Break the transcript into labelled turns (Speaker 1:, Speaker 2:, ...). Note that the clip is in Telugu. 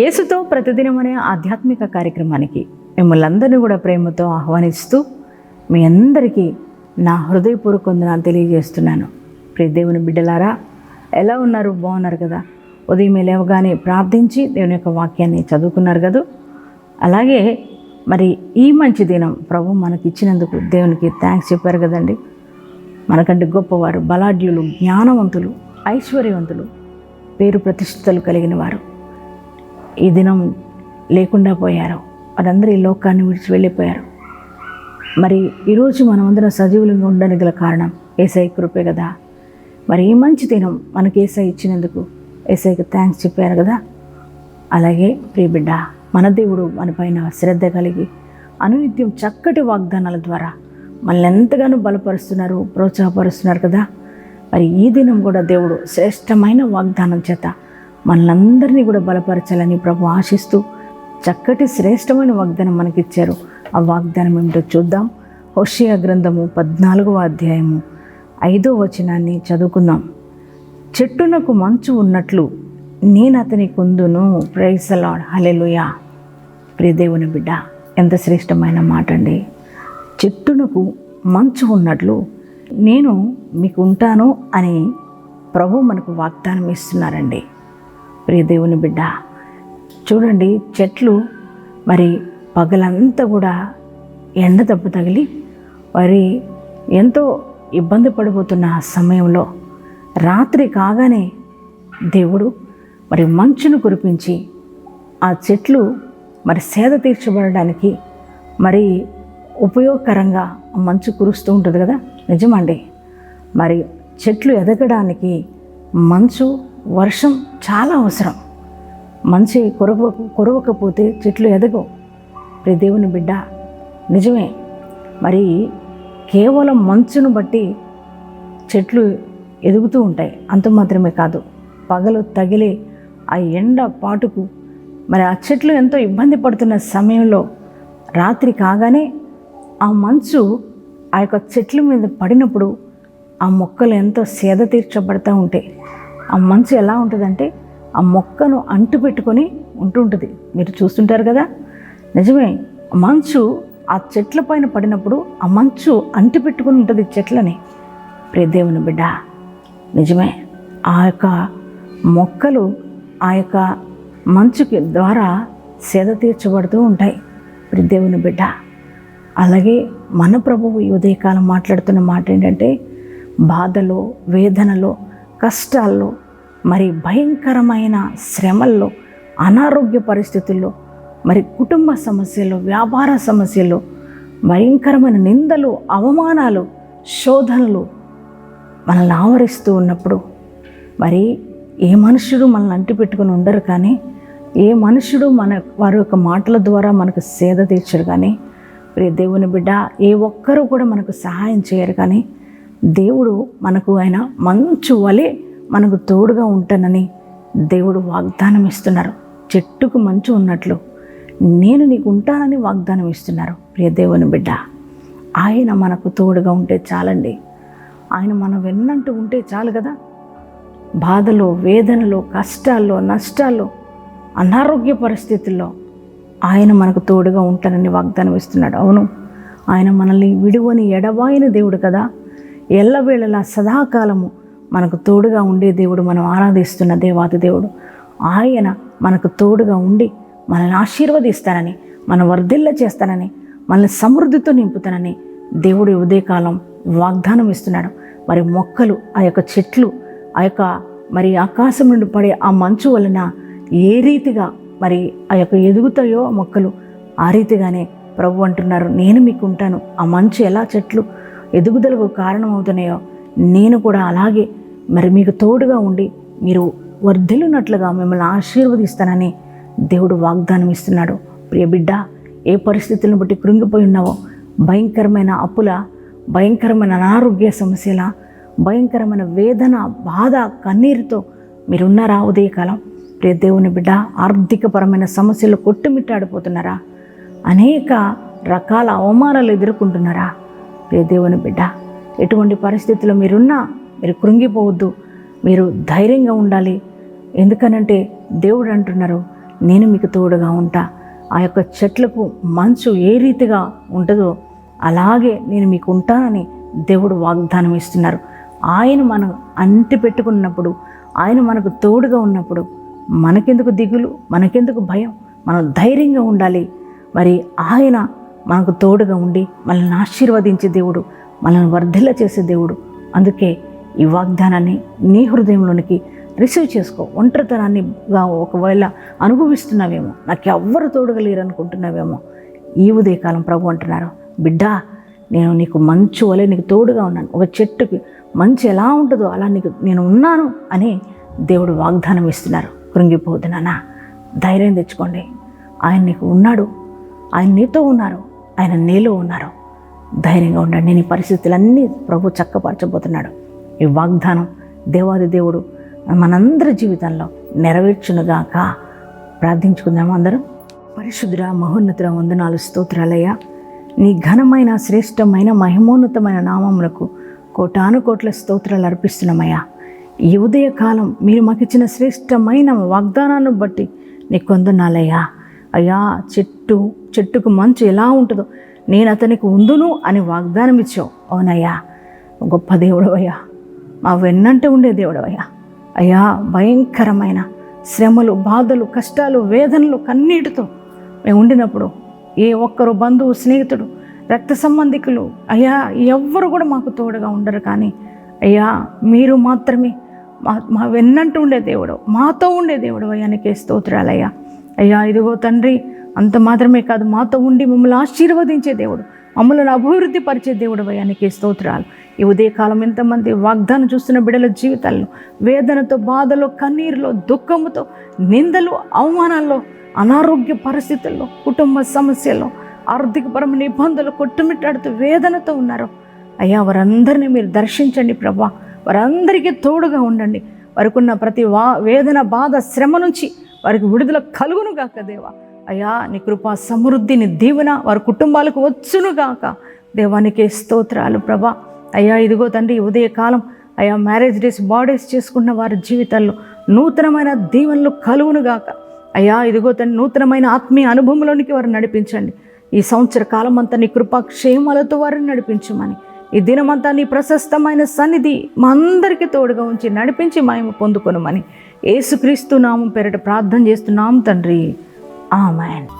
Speaker 1: యేసుతో ప్రతిదినం అనే ఆధ్యాత్మిక కార్యక్రమానికి మిమ్మల్ని అందరినీ కూడా ప్రేమతో ఆహ్వానిస్తూ మీ అందరికీ నా హృదయపూర్వక వందనాలు తెలియజేస్తున్నాను. ప్రియ దేవుని బిడ్డలారా ఎలా ఉన్నారు? బాగున్నారు కదా? ఉదయం లేవగానే ప్రార్థించి దేవుని యొక్క వాక్యాన్ని చదువుకున్నారు కదా? అలాగే మరి ఈ మంచి దినం ప్రభు మనకి ఇచ్చినందుకు దేవునికి థ్యాంక్స్ చెప్పారు కదండి. మనకంటే గొప్పవారు బలాఢ్యులు జ్ఞానవంతులు ఐశ్వర్యవంతులు పేరు ప్రతిష్టలు కలిగిన వారు. ఈ దినం లేకుండా పోయారు. వారందరూ ఈ లోకాన్ని విడిచి వెళ్ళిపోయారు. మరి ఈరోజు మనమందరం సజీవులుగా ఉండడానికి గల కారణం ఏసఐ కృపే కదా. మరి ఈ మంచి దినం మనకి ఏసఐ ఇచ్చినందుకు ఏసఐకి థ్యాంక్స్ చెప్పారు కదా. అలాగే ప్రియబిడ్డ మన దేవుడు మనపైన శ్రద్ధ కలిగి అనునిత్యం చక్కటి వాగ్దానాల ద్వారా మనల్ని ఎంతగానో బలపరుస్తున్నారు ప్రోత్సాహపరుస్తున్నారు కదా. మరి ఈ దినం కూడా దేవుడు శ్రేష్టమైన వాగ్దానం చేత మనలందరినీ కూడా బలపరచాలని ప్రభు ఆశిస్తూ చక్కటి శ్రేష్టమైన వాగ్దానం మనకిచ్చారు. ఆ వాగ్దానం ఏమిటో చూద్దాం. హోషియా గ్రంథము పద్నాలుగవ అధ్యాయము ఐదో వచనాన్ని చదువుకుందాం. చెట్టునకు మంచు ఉన్నట్లు నేను అతని కుందును. ప్రైసలాడ్ హలెలుయా ప్రియదేవుని బిడ్డ ఎంత శ్రేష్టమైన మాట అండి చెట్టునకు మంచు ఉన్నట్లు నేను మీకు ఉంటాను అని ప్రభు మనకు వాగ్దానం ఇస్తున్నారండి. ప్రియదేవుని బిడ్డ. చూడండి చెట్లు మరి పగలంతా కూడా ఎండ దెబ్బ తగిలి మరి ఎంతో ఇబ్బంది పడిపోతున్న సమయంలో రాత్రి కాగానే దేవుడు మరి మంచును కురిపించి ఆ చెట్లు మరి సేద తీర్చబడడానికి మరి ఉపయోగకరంగా మంచు కురుస్తూ ఉంటుంది కదా? నిజమండి. మరి చెట్లు ఎదగడానికి మంచు వర్షం చాలా అవసరం. మంచి కొరవ కొరవకపోతే చెట్లు ఎదగవు. ప్రియ దేవుని బిడ్డ నిజమే. మరి కేవలం మంచును బట్టి చెట్లు ఎదుగుతూ ఉంటాయి. అంత మాత్రమే కాదు. పగలు తగిలే ఆ ఎండ పాటుకు మరి ఆ చెట్లు ఎంతో ఇబ్బంది పడుతున్న సమయంలో రాత్రి కాగానే ఆ మంచు ఆ యొక్క చెట్ల మీద పడినప్పుడు ఆ మొక్కలు ఎంతో సేద తీర్చబడతా ఉంటాయి. ఆ మంచు ఎలా ఉంటుందంటే ఆ మొక్కను అంటు పెట్టుకొని ఉంటుంటుంది. మీరు చూస్తుంటారు కదా? నిజమే మంచు ఆ చెట్ల పైన పడినప్పుడు ఆ మంచు అంటు పెట్టుకుని ఉంటుంది చెట్లని. ప్రియ దేవుని బిడ్డ నిజమే ఆ యొక్క మొక్కలు ఆ యొక్క మంచుకి ద్వారా సేద తీర్చబడుతూ ఉంటాయి. ప్రియ దేవుని బిడ్డ అలాగే మన ప్రభువు ఈ ఉదయకాలం మాట్లాడుతున్న మాట ఏంటంటే బాధలో వేదనలో కష్టాల్లో మరి భయంకరమైన శ్రమల్లో అనారోగ్య పరిస్థితుల్లో మరి కుటుంబ సమస్యలు వ్యాపార సమస్యలు భయంకరమైన నిందలు అవమానాలు శోధనలు మనల్ని ఆవరిస్తూ ఉన్నప్పుడు మరి ఏ మనుషుడు మనల్ని అంటి పెట్టుకుని ఉండరు కానీ ఏ మనుషుడు మన వారి యొక్క మాటల ద్వారా మనకు సేద తీర్చరు కానీ ప్రియ దేవుని బిడ్డ ఏ ఒక్కరూ కూడా మనకు సహాయం చేయరు కానీ దేవుడు మనకు ఆయన మంచు వలె మనకు తోడుగా ఉంటానని దేవుడు వాగ్దానం ఇస్తున్నారు. చెట్టుకు మంచు ఉన్నట్లు నేను నీకు ఉంటానని వాగ్దానం ఇస్తున్నారు. ప్రియ దేవుని బిడ్డ ఆయన మనకు తోడుగా ఉంటే చాలండి. ఆయన మనం వెన్నంటూ ఉంటే చాలు కదా. బాధలో వేదనలో కష్టాల్లో నష్టాల్లో అనారోగ్య పరిస్థితుల్లో ఆయన మనకు తోడుగా ఉంటానని వాగ్దానం ఇస్తున్నాడు. అవును ఆయన మనల్ని విడువని ఎడవాయని దేవుడు కదా. ఎల్లవేళలా సదాకాలము మనకు తోడుగా ఉండే దేవుడు మనం ఆరాధిస్తున్న దేవాది దేవుడు. ఆయన మనకు తోడుగా ఉండి మనల్ని ఆశీర్వదిస్తానని మన వర్ధిల్ల చేస్తానని మనల్ని సమృద్ధితో నింపుతానని దేవుడు ఉదయకాలం వాగ్దానం ఇస్తున్నాడు. మరి మొక్కలు ఆ యొక్క చెట్లు ఆ యొక్క మరి ఆకాశం నుండి పడే ఆ మంచు వలన ఏ రీతిగా మరి ఆ యొక్క ఎదుగుతాయో ఆ మొక్కలు ఆ రీతిగానే ప్రభు అంటున్నారు నేను మీకు ఉంటాను. ఆ మంచు ఎలా చెట్లు ఎదుగుదలకు కారణమవుతున్నాయో నేను కూడా అలాగే. మరి మీకు తోడుగా ఉండి మీరు వర్ధిల్లునట్లుగా మిమ్మల్ని ఆశీర్వదిస్తానని దేవుడు వాగ్దానం ఇస్తున్నాడు ప్రియ బిడ్డ ఏ పరిస్థితులను బట్టి కృంగిపోయి ఉన్నావో? భయంకరమైన అప్పుల భయంకరమైన అనారోగ్య సమస్యల భయంకరమైన వేదన బాధ కన్నీరుతో మీరున్నారా ఉదయకాలం? ప్రియ దేవుని బిడ్డ ఆర్థికపరమైన సమస్యలు కొట్టుమిట్టాడిపోతున్నారా? అనేక రకాల అవమానాలు ఎదుర్కొంటున్నారా? ప్రియ దేవుని బిడ్డ ఎటువంటి పరిస్థితుల్లో మీరున్నా మీరు కృంగిపోవద్దు మీరు ధైర్యంగా ఉండాలి. ఎందుకనంటే దేవుడు అంటున్నారు నేను మీకు తోడుగా ఉంటా. ఆ యొక్క చెట్లకు మంచు ఏ రీతిగా ఉంటుందో అలాగే నేను మీకు ఉంటానని దేవుడు వాగ్దానం ఇస్తున్నారు. ఆయన మనం అంటి పెట్టుకున్నప్పుడు ఆయన మనకు తోడుగా ఉన్నప్పుడు మనకెందుకు దిగులు మనకెందుకు భయం? మనం ధైర్యంగా ఉండాలి. మరి ఆయన మనకు తోడుగా ఉండి మనల్ని ఆశీర్వదించే దేవుడు మనల్ని వర్ధిల్ల చేసే దేవుడు. అందుకే ఈ వాగ్దానాన్ని నీ హృదయంలోనికి రిసీవ్ చేసుకో. ఒంటరితనాన్నిగా ఒకవేళ అనుభవిస్తున్నావేమో నాకు ఎవ్వరు తోడుగా లేరనుకుంటున్నావేమో ఈ ఉదయకాలం ప్రభు అంటున్నారు బిడ్డా నేను నీకు మంచు వలె నీకు తోడుగా ఉన్నాను. ఒక చెట్టుకి మంచు ఎలా ఉంటుందో అలా నీకు నేను ఉన్నాను అని దేవుడు వాగ్దానం ఇస్తున్నారు. కృంగిపోతున్నానా ధైర్యం తెచ్చుకోండి. ఆయన నీకు ఉన్నాడు. ఆయన నీతో ఉన్నారు. ఆయన నీలో ఉన్నారు. ధైర్యంగా ఉండండి. నేను ఈ పరిస్థితులన్నీ ప్రభు చక్కపరచబోతున్నాడు. ఈ వాగ్దానం దేవాది దేవుడు మనందరి జీవితంలో నెరవేర్చునుగాక. ప్రార్థించుకుందాము అందరం? పరిశుద్ధ మహోన్నతుల వందనాలు స్తోత్రాలయ్యా. నీ ఘనమైన శ్రేష్టమైన మహిమోన్నతమైన నామములకు కోటాను కోట్ల స్తోత్రాలు అర్పిస్తున్నామయ్యా. ఈ ఉదయకాలం మీరు మాకు ఇచ్చిన శ్రేష్టమైన వాగ్దానాన్ని బట్టి నీకు కొందనాలయ్యా. అయ్యా చెట్టు చెట్టుకు మంచు ఎలా ఉంటుందో. నేను అతనికి ఉందును అని వాగ్దానం ఇచ్చావు అవునయ్యా గొప్ప దేవుడవయ్యా. మా వెన్నంటే ఉండే దేవుడవయ్యా. అయ్యా భయంకరమైన శ్రమలు బాధలు కష్టాలు వేదనలు కన్నీటితో మేము ఉండినప్పుడు ఏ ఒక్కరు బంధువు స్నేహితుడు రక్త సంబంధికులు అయ్యా ఎవ్వరు కూడా మాకు తోడుగా ఉండరు కానీ అయ్యా మీరు మాత్రమే మా మా వెన్నంటూ ఉండే దేవుడు మాతో ఉండే దేవుడు అయ్యానికే స్తోత్రాలయ్యా. అయ్యా ఇదిగో తండ్రి అంత మాత్రమే కాదు మాతో ఉండి మమ్మల్ని ఆశీర్వదించే దేవుడు మమ్మల్ని అభివృద్ధి పరిచే దేవుడు అయ్యా నీకు స్తోత్రాలు. ఈ ఉదయకాలం ఎంతమంది వాగ్దానం చూస్తున్న బిడ్డల జీవితాల్లో వేదనతో బాధలో కన్నీరులో దుఃఖముతో నిందలు అవమానాల్లో అనారోగ్య పరిస్థితుల్లో కుటుంబ సమస్యల్లో ఆర్థికపరమైన ఇబ్బందులు కొట్టుమిట్టాడుతూ వేదనతో ఉన్నారు అయ్యా వారందరినీ మీరు దర్శించండి ప్రభా వారందరికీ తోడుగా ఉండండి. వారికున్న ప్రతి వా వేదన బాధ శ్రమ నుంచి వారికి విడుదల కలుగును గాక దేవా. అయ్యా నీ కృపా సమృద్ధి నీ దీవెన వారి కుటుంబాలకు వచ్చును గాక. దేవానికి స్తోత్రాలు ప్రభా. అయ్యా ఇదిగో తండ్రి ఉదయకాలం అయ్యా మ్యారేజ్ డేస్ బాడీస్ చేసుకున్న వారి జీవితాల్లో నూతనమైన దీవెనలు కలుగును గాక. అయ్యా ఇదిగో తండ్రి నూతనమైన ఆత్మీయ అనుభవంలోనికి వారిని నడిపించండి. ఈ సంవత్సర కాలం అంతా నీ కృపా క్షేమాలతో వారిని నడిపించమని ఈ దినమంతా నీ ప్రశస్తమైన సన్నిధి మా అందరికీ తోడుగా ఉంచి నడిపించి మేము పొందుకొనమని. ఏసుక్రీస్తు నామం పేరిట ప్రార్థన చేస్తున్నాం తండ్రి. ఆమెన్.